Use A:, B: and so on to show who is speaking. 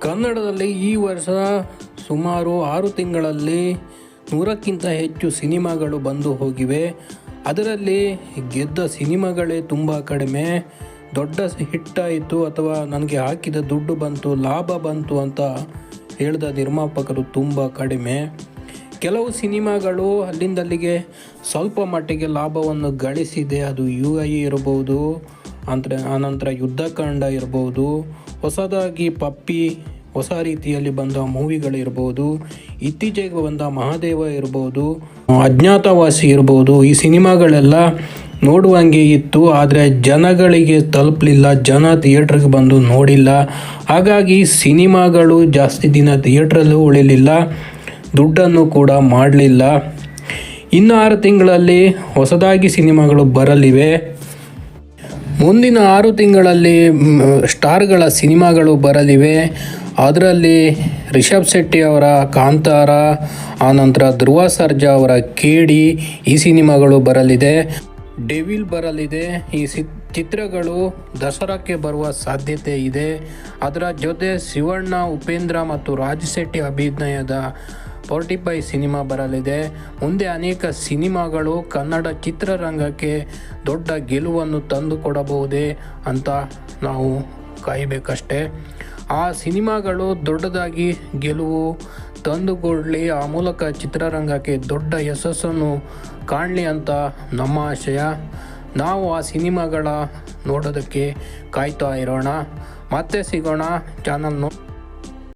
A: ಕನ್ನಡದಲ್ಲಿ ಈ ವರ್ಷ ಸುಮಾರು ಆರು ತಿಂಗಳಲ್ಲಿ ನೂರಕ್ಕಿಂತ ಹೆಚ್ಚು ಸಿನಿಮಾಗಳು ಬಂದು ಹೋಗಿವೆ. ಅದರಲ್ಲಿ ಗೆದ್ದ ಸಿನಿಮಾಗಳೇ ತುಂಬ ಕಡಿಮೆ. ದೊಡ್ಡ ಹಿಟ್ಟಾಯಿತು ಅಥವಾ ನನಗೆ ಹಾಕಿದ ದುಡ್ಡು ಬಂತು, ಲಾಭ ಬಂತು ಅಂತ ಹೇಳಿದ ನಿರ್ಮಾಪಕರು ತುಂಬ ಕಡಿಮೆ. ಕೆಲವು ಸಿನಿಮಾಗಳು ಅಲ್ಲಿಂದಲ್ಲಿಗೆ ಸ್ವಲ್ಪ ಮಟ್ಟಿಗೆ ಲಾಭವನ್ನು ಗಳಿಸಿದೆ. ಅದು ಯು ಐ ಇರ್ಬೋದು ಅಂದರೆ ಆನಂತರ ಯುದ್ಧಕಾಂಡ ಇರ್ಬೋದು, ಹೊಸದಾಗಿ ಪಪ್ಪಿ, ಹೊಸ ರೀತಿಯಲ್ಲಿ ಬಂದ ಮೂವಿಗಳಿರ್ಬೋದು ಇತ್ತೀಚೆಗೆ ಬಂದ ಮಹಾದೇವ ಇರ್ಬೋದು, ಅಜ್ಞಾತವಾಸಿ ಇರ್ಬೋದು, ಈ ಸಿನಿಮಾಗಳೆಲ್ಲ ನೋಡುವಂಗೆ ಇತ್ತು, ಆದರೆ ಜನಗಳಿಗೆ ತಲುಪಲಿಲ್ಲ, ಜನ ಥಿಯೇಟ್ರಿಗೆ ಬಂದು ನೋಡಿಲ್ಲ. ಹಾಗಾಗಿ ಸಿನಿಮಾಗಳು ಜಾಸ್ತಿ ದಿನ ಥಿಯೇಟ್ರಲ್ಲೂ ಉಳಿಲಿಲ್ಲ, ದುಡ್ಡನ್ನು ಕೂಡ ಮಾಡಲಿಲ್ಲ. ಇನ್ನು ಆರು ತಿಂಗಳಲ್ಲಿ ಹೊಸದಾಗಿ ಸಿನಿಮಾಗಳು ಬರಲಿವೆ. ಮುಂದಿನ ಆರು ತಿಂಗಳಲ್ಲಿ ಸ್ಟಾರ್ಗಳ ಸಿನಿಮಾಗಳು ಬರಲಿವೆ. ಅದರಲ್ಲಿ ರಿಷಬ್ ಶೆಟ್ಟಿ ಅವರ ಕಾಂತಾರ, ಆನಂತರ ಧ್ರುವ ಸರ್ಜಾ ಅವರ ಕೇಡಿ ಈ ಸಿನಿಮಾಗಳು ಬರಲಿದೆ. ಡೆವಿಲ್ ಬರಲಿದೆ. ಈ ಸಿ, ಚಿತ್ರಗಳು ದಸರಾಕ್ಕೆ ಬರುವ ಸಾಧ್ಯತೆ ಇದೆ. ಅದರ ಜೊತೆ ಶಿವಣ್ಣ, ಉಪೇಂದ್ರ ಮತ್ತು ರಾಜ್ ಶೆಟ್ಟಿ ಅಭಿನಯದ ಫೋರ್ಟಿ ಫೈ ಸಿನಿಮಾ ಬರಲಿದೆ. ಮುಂದೆ ಅನೇಕ ಸಿನಿಮಾಗಳು ಕನ್ನಡ ಚಿತ್ರರಂಗಕ್ಕೆ ದೊಡ್ಡ ಗೆಲುವನ್ನು ತಂದು ಕೊಡಬಹುದೇ ಅಂತ ನಾವು ಕಾಯಬೇಕಷ್ಟೇ. ಆ ಸಿನಿಮಾಗಳು ದೊಡ್ಡದಾಗಿ ಗೆಲುವು ತಂದುಕೊಳ್ಳಿ ಆ ಮೂಲಕ ಚಿತ್ರರಂಗಕ್ಕೆ ದೊಡ್ಡ ಯಶಸ್ಸನ್ನು ಕಾಣಲಿ ಅಂತ ನಮ್ಮ ಆಶಯ. ನಾವು ಆ ಸಿನಿಮಾಗಳ ನೋಡೋದಕ್ಕೆ ಕಾಯ್ತಾ ಇರೋಣ. ಮತ್ತೆ ಸಿಗೋಣ. Channel no